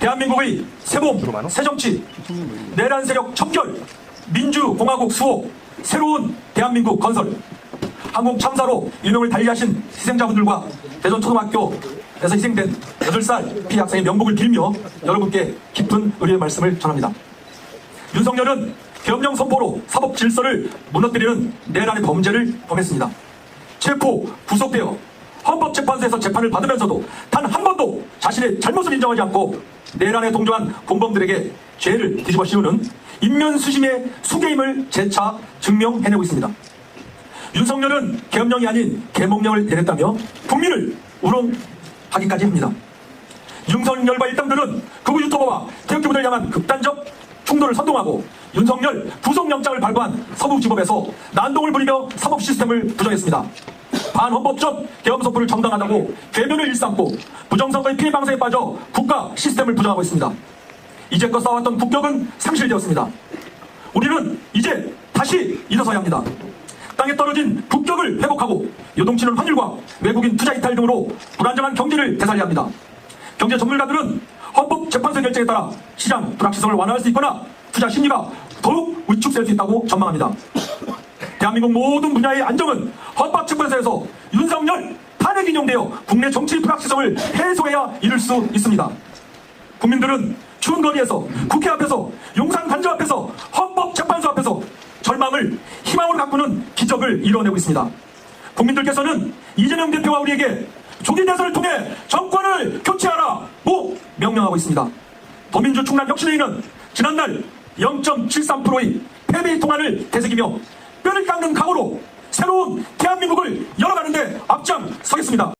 대한민국의 새봄, 새정치, 내란 세력 척결, 민주공화국 수호, 새로운 대한민국 건설, 항공 참사로 일명을 달리하신 희생자분들과 대전 초등학교에서 희생된 8살 피해 학생의 명복을 빌며 여러분께 깊은 의리의 말씀을 전합니다. 윤석열은 계엄령 선포로 사법 질서를 무너뜨리는 내란의 범죄를 범했습니다. 체포, 구속되어 헌법재판소에서 재판을 받으면서도 단 한 번도 자신의 잘못을 인정하지 않고 내란에 동조한 공범들에게 죄를 뒤집어 씌우는 인면수심의 수개임을 재차 증명해내고 있습니다. 윤석열은 계엄령이 아닌 계몽령을 내렸다며 국민을 우롱하기까지 합니다. 윤석열과 일당들은 극우 유튜버와 대학교부를 향한 극단적 충돌을 선동하고 윤석열 구속영장을 발부한 서부지법에서 난동을 부리며 사법 시스템을 부정했습니다. 반헌법적 계엄선포를 정당하다고 괴변을 일삼고 부정선거의 피해 방송에 빠져 국가 시스템을 부정하고 있습니다. 이제껏 쌓아왔던 국격은 상실되었습니다. 우리는 이제 다시 일어서야 합니다. 땅에 떨어진 국격을 회복하고 요동치는 환율과 외국인 투자 이탈 등으로 불안정한 경제를 되살려야 합니다. 경제 전문가들은 헌법재판소 결정에 따라 시장 불확실성을 완화할 수 있거나 투자 심리가 더욱 위축될 수 있다고 전망합니다. 대한민국 모든 분야의 안정은 헌법재판소에서 윤석열 탄핵 인용되어 국내 정치 불확실성을 해소해야 이룰 수 있습니다. 국민들은 추운 거리에서 국회 앞에서 용산 단지 앞에서 헌법재판소 앞에서 절망을 희망으로 바꾸는 기적을 이뤄내고 있습니다. 국민들께서는 이재명 대표와 우리에게 조기 대선을 통해 정권을 교체하라고 명령하고 있습니다. 더민주 충남 혁신회의는 지난날 0.73%의 패배의 통화를 되새기며 뼈를 깎는 각오로 새로운 대한민국을 열어가는데 앞장 서겠습니다.